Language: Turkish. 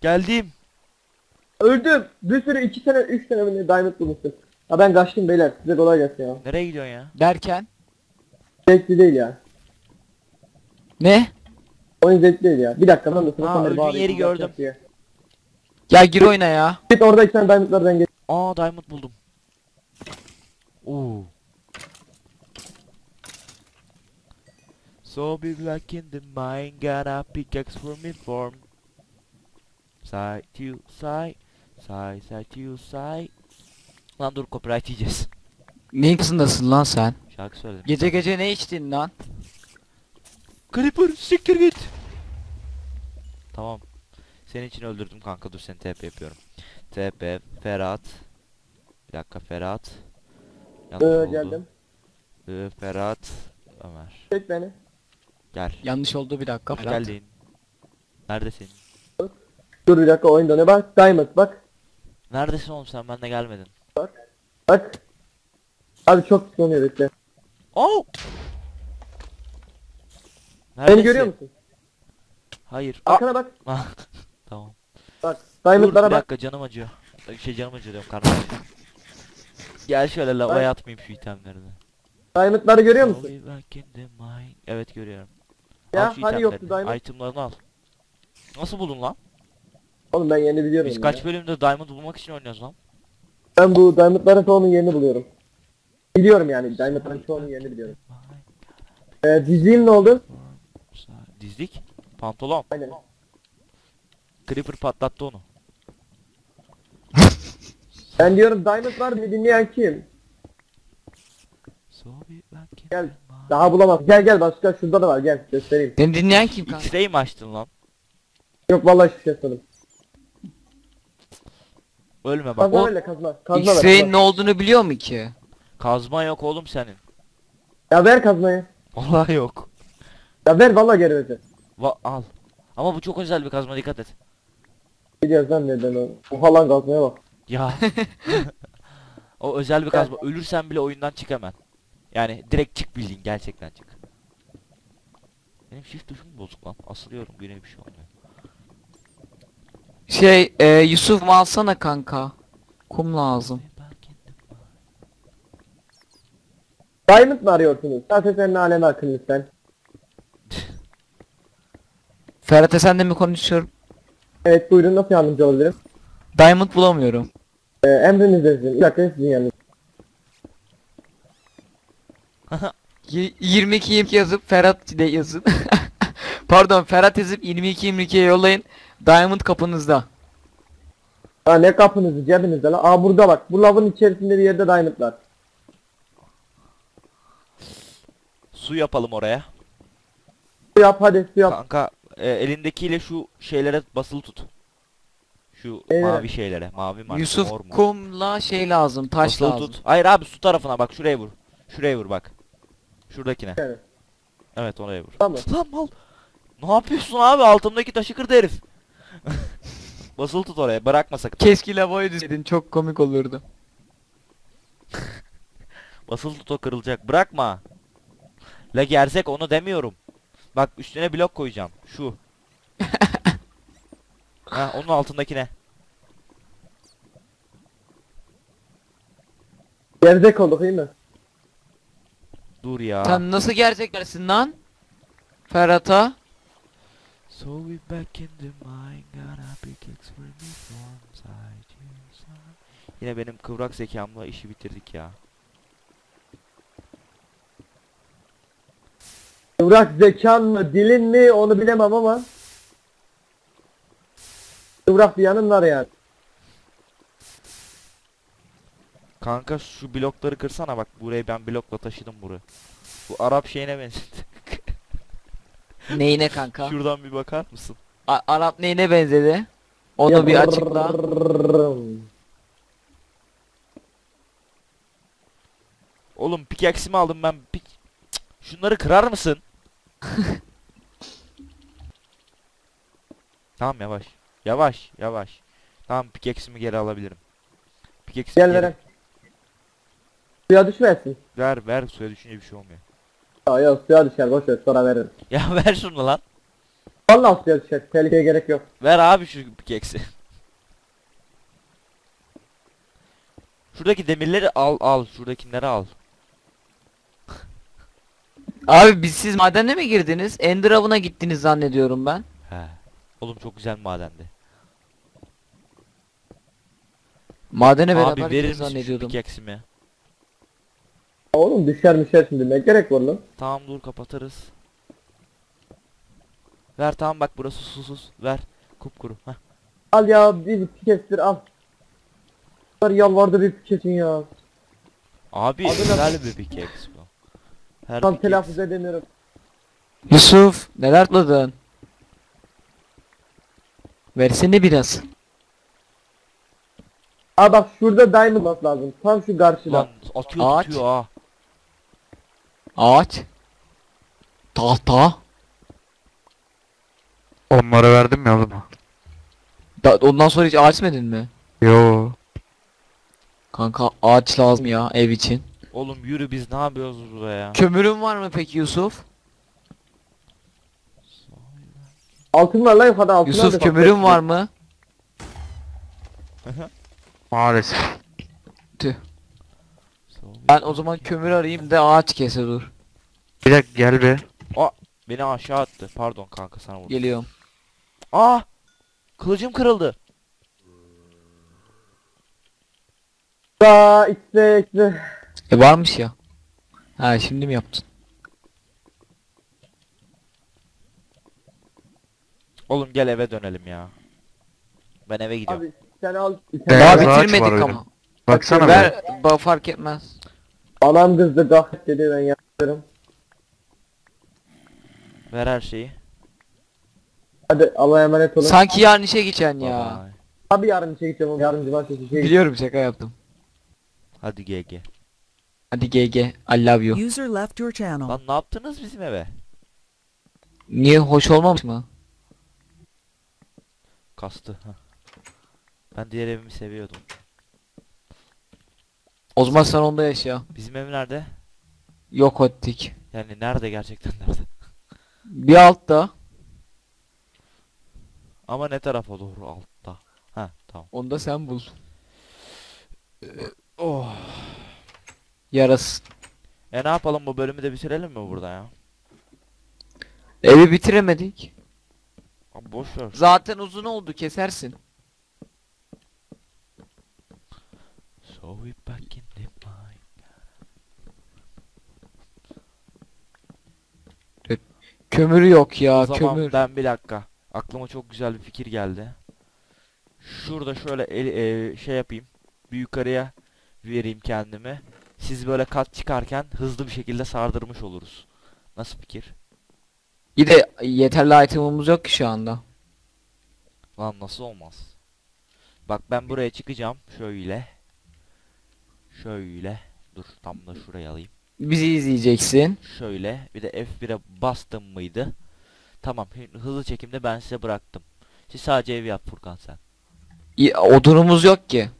Geldim. Öldüm. Bir sürü iki sene, üç sene mi ne diamond bulmuştum. Ha ben kaçtım beyler. Size kolay gelsin ya. Nereye gidiyorsun ya? Derken. Zevkli değil ya. Ne? Oyun zevkli değil ya. Bir dakika ben de sıra Aa, sonra öldüğün bağırayım, yeri gördüm. diye. Ya gir oyna ya. Git orada iki tane diamondlardan geç. Aa diamond buldum. Oo. So be black in the mind, got a pickaxe from me form. Side to side, side side to side. Lan dur copyright yiyeceğiz. Neyin kızındasın lan sen? Şarkı söyledim. Gece gece ne içtin lan? Creeper siktir git. Tamam. Senin için öldürdüm kanka dur seni TP yapıyorum. TP Ferhat. Bir dakika Ferhat. Yanlış Ee, oldu. geldim. Ee, Ferhat Ömer. Çek beni. Gel. Yanlış oldu bir dakika. Hoş Ferhat. geldin. Neredesin? Dur bir dakika oyunda ne bak. Diamond bak. Neredesin oğlum sen bende gelmedin. Bak. Abi çok sıkılıyor bekle. Oh! Beni Neredesin? görüyor musun? Hayır. Aa! Arkana bak. tamam. Bak. Dur bir Diamondlara bak. dakika canım acıyor. Şey canım acıyor diyorum karnım acıyor. Gel şöyle lavaya atmayayım şu itemlerini. Diamondları görüyor musun? Way back in the mind. Evet görüyorum. Ya al şu hani yoktu itemlerini, diamond? Itemlarını al. Nasıl buldun lan? Oğlum ben yeni biliyorum. Biz ya. kaç bölümde diamond bulmak için oynuyoruz lan? Ben bu diamondların çoğunun yerini buluyorum. Biliyorum yani diamondların çoğunun yerini biliyorum. Ee, dizliğim ne oldu? Dizlik. Pantolon. Aynen. Creeper patlattı onu. Ben diyorum diamond var mı dinleyen kim? Gel. Daha bulamaz. Gel gel başka şurada da var gel göstereyim. Beni dinleyen kim kanka? X-ray mi açtın lan? Yok vallahi şey sanırım. Ölme bak. Kazma O öyle kazma. Kazma ver. X-ray'in kazma. ne olduğunu biliyor mu ki? kazma yok oğlum senin. Ya ver kazmayı. Vallahi yok. Ya ver vallahi geri ver. Va al. Ama bu çok özel bir kazma dikkat et. Gidiyoruz lan nereden o. Oha lan kazmaya bak. Ya. o özel bir kazma. Ölürsen bile oyundan çık hemen. Yani direkt çık bildiğin gerçekten çık. Benim shift tuşum bozuk lan. Asılıyorum yine bir şey olmuyor. Şey e, Yusuf mu alsana kanka? Kum lazım. Diamond mı arıyorsunuz? Zaten senin aleme akıllı sen. Ferhat'e sen de mi konuşuyorum? Evet buyurun nasıl yardımcı olabilirim? Diamond bulamıyorum. Ee, emrinizde sizin. Bir dakika sizin yanınız. Y- 22 22 yazıp Ferhat de yazın. Pardon Ferhat yazıp 22 22'ye yollayın. Diamond kapınızda. Ha ne kapınızı cebinizde lan. Aa burada bak. Bu lavın içerisinde bir yerde diamond var. Su yapalım oraya. Su yap hadi su yap. Kanka e, elindekiyle şu şeylere basılı tut. Şu Evet. mavi şeylere. Mavi mi? Yusuf mor mu? kumla şey lazım, taş Basılı lazım. tut. Hayır abi su tarafına bak şuraya vur. Şuraya vur bak. Şuradakine. Evet. Evet oraya vur. Tamam. Lan mal. Ne yapıyorsun abi? Altımdaki taşı kırdı herif. Basılı tut oraya. Bırakma sakın. Keşke lavoyu düzledin, çok komik olurdu. Basılı tut o kırılacak. Bırakma. La gerzek onu demiyorum. Bak üstüne blok koyacağım. Şu. ha onun altındakine. Gerzek olduk iyi mi? Dur ya. Sen nasıl gerçeklersin lan? Ferhat'a? So we back in the mind, got a pickaxe for me from side to side. Yine benim kıvrak zekamla işi bitirdik ya. Kıvrak zekan mı dilin mi onu bilemem ama. Kıvrak bir yanın var yani. Kanka şu blokları kırsana bak burayı ben blokla taşıdım burayı. Bu Arap şeyine benzetti. Neyine kanka? Şuradan bir bakar mısın? A- Arap neyine benzedi? Onu bir açıkla. Oğlum pickaxe'imi aldım ben. Pik... Cık, Şunları kırar mısın? tamam yavaş. Yavaş yavaş. Tamam pickaxe'imi geri alabilirim. Pickaxe'imi Gel geri- veren. Suya düşmesin. Ver ver suya düşünce bir şey olmuyor. Ya yok suya düşer boş ver sonra veririm. Ya ver şunu lan. Vallahi asacağız işte. Tehlikeye gerek yok. Ver abi şu pikeksi. Şuradaki demirleri al al. Şuradakileri al. Abi biz siz madene mi girdiniz? Ender avına gittiniz zannediyorum ben. He. Oğlum çok güzel madendi. Madene Abi beraber verir gittiniz misin şu zannediyordum. pikeksimi? Oğlum düşer düşer şimdi ne gerek var lan? Tamam dur kapatırız. Ver tamam bak burası susuz. Ver. Kupkuru. Heh. Al ya bir pikestir al. Bunlar Yalvardı bir pikesin ya. Abi ne? güzel bir pikeks bu. Her Tam pikeks- telaffuz edemiyorum. Yusuf neler atladın? Versene biraz. Aa bak şurada diamond lazım. Tam şu karşıda. Lan atıyor Ağaç. tutuyor ha. Ağaç. Tahta. Onlara verdim ya oğlum. Da, ondan sonra hiç ağaç demedin mi? Yo. Kanka ağaç lazım ya ev için. Oğlum yürü biz ne yapıyoruz burada ya? Kömürün var mı peki Yusuf? Altın var lan yukarıda altın Yusuf kömürün var mı? Maalesef. Ben o zaman kömür arayayım da ağaç kese dur. Bir dakika gel be. Beni aşağı attı. Pardon kanka sana vurdum. Geliyorum. Aa! Kılıcım kırıldı. Aa işte işte. E varmış ya. Ha şimdi mi yaptın? Oğlum gel eve dönelim ya. Ben eve gidiyorum. Abi sen al. Sen Daha ağaç var bitirmedik öyle. ama. Baksana be. Ver ba fark etmez. Anam kızdı gah dedi ben yapıyorum. Ver her şeyi. Hadi Allah'a emanet olun. Sanki yarın işe geçeceksin ya. Abi yarın işe gideceğim oğlum. Yarın cumartesi işe gideceğim. Biliyorum şaka yaptım. Hadi GG. Hadi GG. I love you. User left your channel. Lan ne yaptınız bizim eve? Niye hoş olmamış mı? Kastı. Ben diğer evimi seviyordum. O zaman sen onda yaşa. Bizim ev nerede? Yok ettik. Yani nerede gerçekten nerede? Bir altta. Ama ne tarafa doğru altta? Ha tamam. Onu da sen bul. Oh. Yarasın. E ne yapalım bu bölümü de bitirelim mi burada ya? Evi bitiremedik. Abi boş ver. Zaten uzun oldu kesersin. So we back in the mine. Kömürü yok ya o zaman kömür. ben bir dakika. Aklıma çok güzel bir fikir geldi. Şurada şöyle el, e, şey yapayım. Bir yukarıya vereyim kendimi. Siz böyle kat çıkarken hızlı bir şekilde sardırmış oluruz. Nasıl fikir? Bir de yeterli itemımız yok ki şu anda. Lan nasıl olmaz? Bak ben buraya çıkacağım. Şöyle. Şöyle. Dur tam da şuraya alayım. Bizi izleyeceksin. Şöyle. Bir de F1'e bastım mıydı? Tamam. hı- Hızlı çekimde ben size bıraktım. Siz sadece ev yap Furkan sen. İ- Odunumuz yok ki.